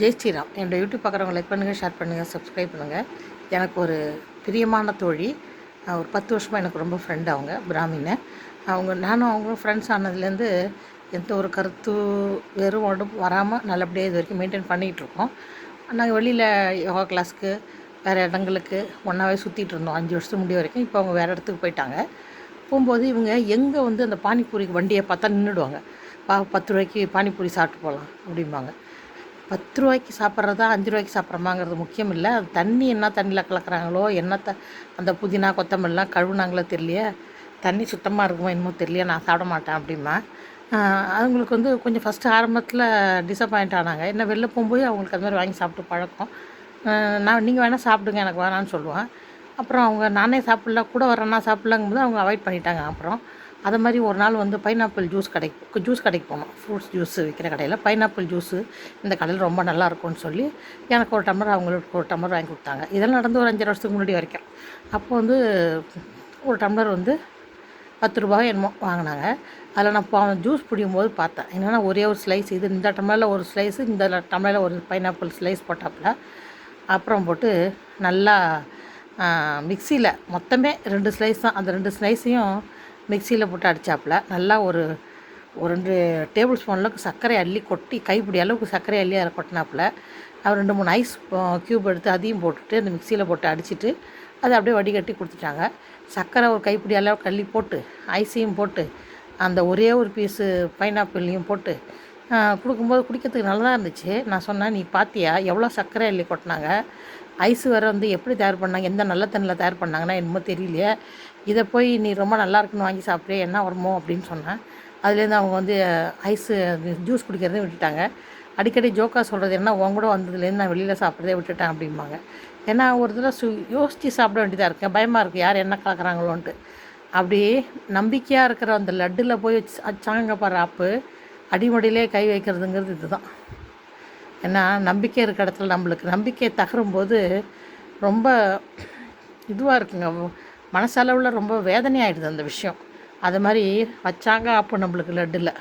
ஜெய் ஸ்ரீராம். என்னோடய யூடியூப் பார்க்குறவங்க லைக் பண்ணுங்கள் ஷேர் பண்ணுங்கள் சப்ஸ்கிரைப் பண்ணுங்கள் எனக்கு ஒரு பிரியமான தோழி. ஒரு பத்து வருஷமாக எனக்கு ரொம்ப ஃப்ரெண்ட் அவங்க பிராமின்னு அவங்க நானும் அவங்களும் ஃப்ரெண்ட்ஸ் ஆனதுலேருந்து எந்த ஒரு கருத்து வெறும் உடம்பு வராமல் நல்லபடியாக இது வரைக்கும் மெயின்டைன் பண்ணிகிட்ருக்கோம் நாங்கள் வெளியில் யோகா கிளாஸ்க்கு வேறு இடங்களுக்கு ஒன்றாவே சுற்றிட்டு இருந்தோம். அஞ்சு வருஷத்துக்கு முடிய வரைக்கும். இப்போ அவங்க வேறு இடத்துக்கு போயிட்டாங்க. போகும்போது இவங்க எங்கே வந்து அந்த பானிபூரிக்கு வண்டியை பார்த்தா நின்றுடுவாங்க பா பத்து ரூபாய்க்கு பானிபூரி சாப்பிட்டு போகலாம் அப்படிம்பாங்க. பத்து ரூபாய்க்கு சாப்பிட்றதா அஞ்சு ரூபாய்க்கு சாப்பிட்றமாங்கிறது முக்கியம் இல்லை அது தண்ணி என்ன தண்ணியில் கலக்குறாங்களோ என்ன த அந்த புதினா கொத்தமல்லாம் கழுவுனாங்களோ தெரியலையே. தண்ணி சுத்தமாக இருக்குமோ என்னமோ தெரியலையே நான் சாப்பிட மாட்டேன் அப்படிமா அவங்களுக்கு வந்து கொஞ்சம் ஃபஸ்ட்டு ஆரம்பத்தில் டிசப்பாயிண்ட் ஆனாங்க. என்ன வெளில போகும்போது அவங்களுக்கு அது மாதிரி வாங்கி சாப்பிட்டு பழக்கம். நான் நீங்கள் வேணால் சாப்பிடுங்க எனக்கு வேணான்னு சொல்லுவேன். அப்புறம் அவங்க நானே சாப்பிட்ல கூட வரேன்னா சாப்பிட்லங்கும்போது அவங்க அவாய்ட் பண்ணிட்டாங்க. அப்புறம் அது மாதிரி ஒரு நாள் வந்து பைனாப்பிள் ஜூஸ் கடைக்கு ஜூஸ் கடைக்கு போனோம். ஃப்ரூட்ஸ் ஜூஸ் விற்கிற கடையில். பைனாப்பிள் ஜூஸு இந்த கடையில் ரொம்ப நல்லா இருக்கும்னு சொல்லி எனக்கு ஒரு டம்ளர் அவங்களுக்கு ஒரு டம்ளர் வாங்கி கொடுத்தாங்க. இதெல்லாம் நடந்து ஒரு அஞ்சரை வருஷத்துக்கு முன்னாடி வரைக்கும். அப்போ வந்து ஒரு டம்ளர் வந்து பத்து ரூபாய் என்னமோ வாங்கினாங்க. அதில் நான் பா ஜூஸ் பிடிக்கும் போது பார்த்தேன். என்னென்னா ஒரே ஒரு ஸ்லைஸ் இது. இந்த டம்ளரில் ஒரு ஸ்லைஸு இந்த டம்ளரில் ஒரு பைனாப்பிள் ஸ்லைஸ் போட்டாப்புல. அப்புறம் போட்டு நல்லா மிக்சியில் மொத்தமே ரெண்டு ஸ்லைஸ் தான். அந்த ரெண்டு ஸ்லைஸையும் மிக்சியில் போட்டு அடித்தாப்புல நல்லா ஒரு ஒரு ரெண்டு டேபிள் ஸ்பூன் அளவுக்கு சர்க்கரை அள்ளி கொட்டி கைப்பிடி அளவுக்கு சர்க்கரை அள்ளி அதை கொட்டினாப்புல. அவர் ரெண்டு மூணு ஐஸ் க்யூப் எடுத்து அதையும் போட்டுட்டு அந்த மிக்சியில் போட்டு அடிச்சிட்டு அதை அப்படியே வடிகட்டி கொடுத்துட்டாங்க. சர்க்கரை ஒரு கைப்பிடி அளவுக்கு அள்ளி போட்டு ஐஸையும் போட்டு அந்த ஒரே ஒரு பீஸு பைனாப்பிள்லையும் போட்டு கொடுக்கும்போது குடிக்கிறதுக்கு நல்லா இருந்துச்சு. நான் சொன்னேன் நீ பாத்தியா? எவ்வளோ சர்க்கரை அள்ளி கொட்டினாங்க? ஐஸ் வேறு வந்து எப்படி தயார் பண்ணாங்க எந்த நல்ல தண்ணியில் தயார் பண்ணாங்கன்னா என்னமோ தெரியலையே. இதை போய் நீ ரொம்ப நல்லா இருக்குன்னு வாங்கி சாப்பிட்றிய என்ன வருமோ அப்படின்னு சொன்னேன். அதுலேருந்து அவங்க வந்து ஐஸு ஜூஸ் குடிக்கிறதே விட்டுட்டாங்க. அடிக்கடி ஜோக்கா சொல்கிறது என்ன உன் கூட வந்ததுலேருந்து நான் வெளியில் சாப்பிட்றதே விட்டுட்டேன் அப்படிம்பாங்க. ஏன்னா ஒரு தடவை சு யோசித்து சாப்பிட வேண்டியதாக இருக்கேன் பயமாக இருக்குது யார் என்ன கலக்குறாங்களோன்ட்டு. அப்படி நம்பிக்கையாக இருக்கிற அந்த லட்டில் போய் வச்சு வச்சாங்க பாரு ஆப்பு அடிமடியிலே கை வைக்கிறதுங்கிறது இதுதான். ஏன்னா நம்பிக்கை இருக்க இடத்துல நம்மளுக்கு நம்பிக்கை தகரும்போது ரொம்ப இதுவாக இருக்குங்க. மனசளவில் ரொம்ப வேதனையாயிடுது அந்த விஷயம். அது மாதிரி வச்சாங்க அப்போ நம்மளுக்கு லட்டில்